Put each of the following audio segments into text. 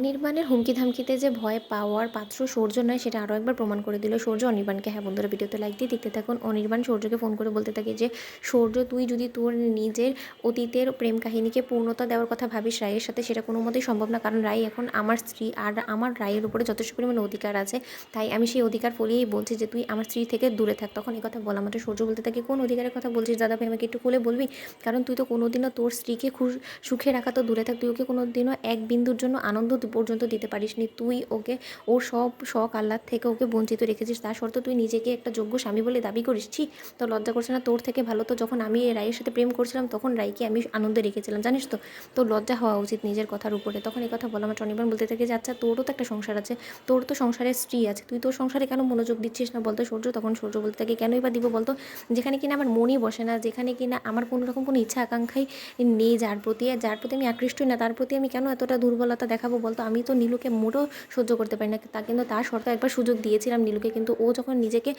অনির্বাণের হুমকি ধামকিতে যে ভয় পাওয়ার পাত্র সৌর্য নয়, সেটা আরও একবার প্রমাণ করে দিল সৌর্য। অনির্বাণকে হ্যাঁ বন্ধুরা, ভিডিওতে লাইক দিয়ে দেখতে থাকুন। অনির্বাণ সূর্যকে ফোন করে বলতে থাকে যে, সৌর্য, তুই যদি তোর নিজের অতীতের প্রেম কাহিনীকে পূর্ণতা দেওয়ার কথা ভাবিস রায়ের সাথে, সেটা কোনো মতেই সম্ভব না। কারণ রায় এখন আমার স্ত্রী আর আমার রায়ের উপরে যথেষ্ট পরিমাণে অধিকার আছে। তাই আমি সেই অধিকার ফলিয়েই বলছি যে, তুই আমার স্ত্রী থেকে দূরে থাক। তখন এই কথা বলা মাত্র সৌর্য বলতে থাকে, কোন অধিকারের কথা বলছিস? দাদা ভাই, আমাকে একটু খুলে বলবি? কারণ তুই তো কোনোদিনও তোর স্ত্রীকে খুশ, সুখে রাখা তো দূরে থাক। তুই ওকে কোনো দিনও এক বিন্দুর জন্য আনন্দ পর্যন্ত দিতে পারিসনি তুই ওকে, ওর সব শখ আহ্লাদ থেকে ওকে বঞ্চিত রেখেছিস। তা সত্ত্বেও তুই নিজেকে একটা যোগ্য স্বামী বলে দাবি করিস। ছি তো লজ্জা করছে না, তোর থেকে ভালো তো যখন আমি রায়ের সাথে প্রেম করছিলাম, তখন রায়কে আমি আনন্দে রেখেছিলাম। জানিস তো, তোর লজ্জা হওয়া উচিত নিজের কথার উপরে। তখন এই কথা বলা আমার অনির্বাণ বলতে থাকে যে আচ্ছা তোরও তো একটা সংসার আছে, তোর তো সংসারের স্ত্রী আছে। তুই তোর সংসারে কেন মনোযোগ দিচ্ছিস না? বলতো সূর্য, তখন সূর্য বলতে থাকে, কেনই বা দিব বলতো? যেখানে কিনা আমার মনই বসে না, যেখানে কিনা আমার কোনো রকম কোনো ইচ্ছা আকাঙ্ক্ষাই নেই, যার প্রতি যার প্রতি আমি আকৃষ্টই না, তার প্রতি আমি কেন এতটা দুর্বলতা দেখাবো বলতো? আমি তো নীলুকে মোটেও সহ্য করতে পারি না। তা কিন্তু তার শর্তে একবার সুযোগ দিয়েছিলাম নীলুকে, কিন্তু ও যখন নিজেকে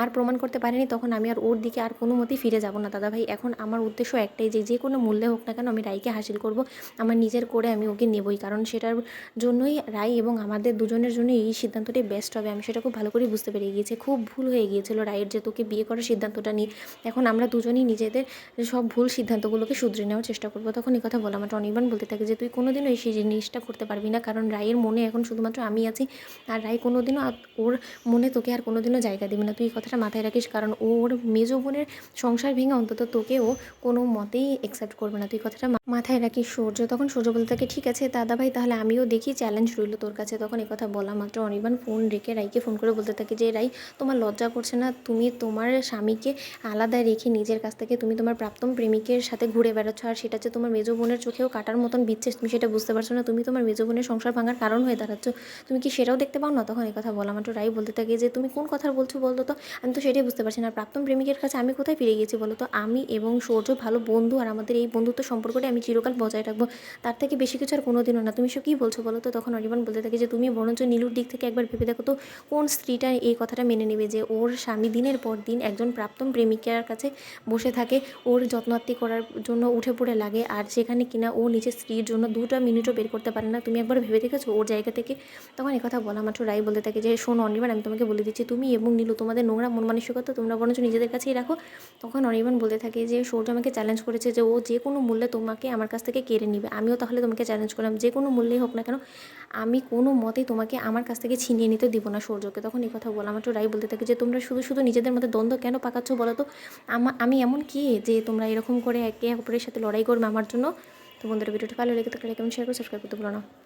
আর প্রমাণ করতে পারেনি, তখন আমি আর ওর দিকে আর কোনো মতেই ফিরে যাব না। দাদা ভাই এখন আমার উদ্দেশ্য একটাই যে যে কোনো মূল্যে হোক না কেন আমি রায়কে হাসিল করব। আমার নিজের করে আমি ওকে নেবই, কারণ সেটার জন্যই রায় এবং আমাদের দুজনের জন্য এই সিদ্ধান্তটাই বেস্ট হবে। আমি সেটা খুব ভালো করে বুঝতে পেরে গিয়েছি। খুব ভুল হয়ে গিয়েছিল রায়ের যে তোকে বিয়ে করার সিদ্ধান্তটা নিয়ে। এখন আমরা দুজনেই নিজেদের সব ভুল সিদ্ধান্তগুলোকে শুধরে নেওয়ার চেষ্টা করব। তখন এই কথা বলা আমার অনির্বাণ বলতে থাকে যে, তুই কোনোদিনও এই জিনিসটা করতে পারবি না কারণ রায়ের মনে এখন শুধুমাত্র আমি আছি। আর রায় কোনোদিনও ওর মনে তোকে আর কোনোদিনও জায়গা দেবে না। তুই এই কথাটা মাথায় রাখিস, কারণ ওর মেজ বোনের সংসার ভেঙে অন্তত তোকেও কোনো মতেই অ্যাকসেপ্ট করবে না। তুই কথাটা মাথায় রাখিস, সূর্য তখন, সূর্য বলতে থাকে, ঠিক আছে, দাদা ভাই, তাহলে আমিও দেখি চ্যালেঞ্জ রইল তোর কাছে। তখন কথা বলা মাত্র অনির্বাণ ফোন রেখে রাইকে ফোন করে বলতে থাকে যে রাই তোমার লজ্জা করছে না? তুমি তোমার স্বামীকে আলাদা রেখে নিজের কাছ থেকে তুমি তোমার প্রাপ্তম প্রেমিকের সাথে ঘুরে বেড়াচ্ছ, আর সেটা হচ্ছে তোমার মেজো বোনের চোখেও কাটার মতন বিচ্ছেস তুমি সেটা বুঝতে পারছ না। তুমি তোমার মেজো বোনের সংসার ভাঙার কারণ হয়ে দাঁড়াচ্ছ। তুমি কি সেটাও দেখতে পাও না? তখন এই কথা বলা মাত্র রাই বলতে থাকে যে, তুমি কোন কথা বলছো বলতো তো? আমি তো সেটাই বুঝতে পারছি না। প্রাক্তন প্রেমিকের কাছে আমি কোথায় ফিরে গেছি বলো তো আমি এবং সূর্য ভালো বন্ধু আর আমাদের এই বন্ধুত্ব সম্পর্কটা আমি চিরকাল বজায় রাখব। তার থেকে বেশি কিছু আর কোনোদিনও না। তুমি সব কী বলছো বলো তো তখন অরিবান বলতে থাকে যে, তুমি বরঞ্চ নীলুর দিক থেকে একবার ভেবে দেখো তো, কোন স্ত্রীটা এই কথাটা মেনে নেবে যে, ওর স্বামী দিনের পর দিন একজন প্রাক্তন প্রেমিকার কাছে বসে থাকে, ওর যত্নার্থী করার জন্য উঠে পড়ে লাগে, আর সেখানে কিনা ও নিজের স্ত্রীর জন্য দুটো মিনিটও বের করতে পারে না। তুমি একবার ভেবে দেখেছ? ওর জায়গা থেকে? তখন কথা বলা মাত্র রাই বলতে থাকে যে, শোনো অনির্বাণ, আমি তোমাকে বলে দিচ্ছি, তুমি এবং নীলু তোমাদের নোংরা মন মানসিকতা তোমরা বরঞ্চ নিজেদের কাছেই রাখো। তখন অনির্বাণ বলতে থাকে যে, সূর্য আমাকে চ্যালেঞ্জ করেছে যে, ও যে কোনো মূল্যে তোমাকে আমার কাছ থেকে কেড়ে নিবে। আমিও তাহলে তোমাকে চ্যালেঞ্জ করলাম, যে কোনো মূল্যেই হোক না কেন, আমি কোনো মতেই তোমাকে আমার কাছ থেকে ছিনিয়ে নিতে দিব না সূর্যকে। তখন এই কথা বলা মাত্র রাই বলতে থাকে যে, তোমরা শুধু শুধু নিজেদের মধ্যে দ্বন্দ্ব কেন পাকাচ্ছ বলো তো? আমা এমন কি যে, তোমরা এরকম করে একে অপরের সাথে লড়াই করবে আমার জন্য? তো বন্ধুরা, ভিডিওটি ভালো লেগে থাকলে কেমন শেয়ার করে সাবস্ক্রাইব করতে ভুলো না।